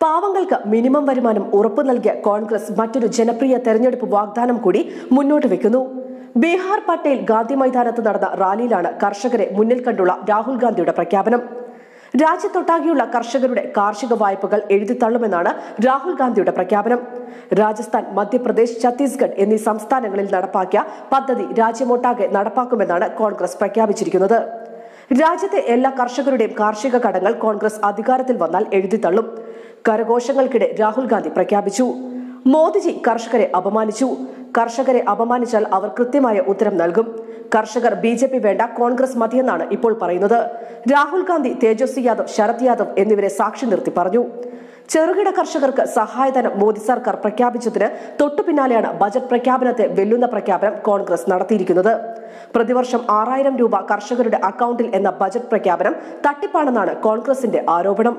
പാവങ്ങൾക്ക് മിനിമം വരുമാനം ഉറപ്പു നൽകിയ കോൺഗ്രസ് മറ്റൊരു ജനപ്രിയ തെരഞ്ഞെടുപ്പ് വാഗ്ദാനം കൂടി മുന്നോട്ട് വെക്കുന്നു. ബീഹാർ പട്ടേൽ ഗാന്ധി മൈതാനത്ത് നടന്ന റാലിയിലാണ് കർഷകരെ മുന്നിൽ കണ്ടുള്ള രാഹുൽ ഗാന്ധിയുടെ പ്രഖ്യാപനം. രാജ്യത്തൊട്ടാകെയുള്ള കർഷകരുടെ കാർഷിക വായ്പകൾ എഴുതിത്തള്ളുമെന്നാണ് രാഹുൽ ഗാന്ധിയുടെ പ്രഖ്യാപനം. രാജസ്ഥാൻ മധ്യപ്രദേശ് ഛത്തീസ്ഗഡ് എന്നീ സംസ്ഥാനങ്ങളിൽ നടപ്പാക്കിയ പദ്ധതി രാജ്യമൊട്ടാകെ നടപ്പാക്കുമെന്നാണ് കോൺഗ്രസ് പ്രഖ്യാപിച്ചിരിക്കുന്നത്. രാജ്യത്തെ എല്ലാ കർഷകരുടെയും കാർഷിക കടങ്ങൾ കോൺഗ്രസ് അധികാരത്തിൽ വന്നാൽ എഴുതിത്തള്ളും കരഘോഷങ്ങൾക്കിടെ രാഹുൽ ഗാന്ധി പ്രഖ്യാപിച്ചു. മോദിജി കർഷകരെ അപമാനിച്ചു. കർഷകരെ അപമാനിച്ചാൽ അവർ കൃത്യമായ ഉത്തരം നൽകും. കർഷകർ ബി ജെ പി വേണ്ട കോൺഗ്രസ് മതിയെന്നാണ് ഇപ്പോൾ പറയുന്നത്. രാഹുൽ ഗാന്ധി തേജസ്വി യാദവ് ശരത് യാദവ് എന്നിവരെ സാക്ഷി നിർത്തി പറഞ്ഞു. ചെറുകിട കർഷകർക്ക് സഹായധനം മോദി സർക്കാർ പ്രഖ്യാപിച്ചതിന് തൊട്ടു പിന്നാലെയാണ് ബജറ്റ് പ്രഖ്യാപനത്തെ വെല്ലുന്ന പ്രഖ്യാപനം കോൺഗ്രസ് നടത്തിയിരിക്കുന്നത്. പ്രതിവർഷം ആറായിരം രൂപ കർഷകരുടെ അക്കൗണ്ടിൽ എന്ന ബജറ്റ് പ്രഖ്യാപനം തട്ടിപ്പാണെന്നാണ് കോൺഗ്രസിന്റെ ആരോപണം.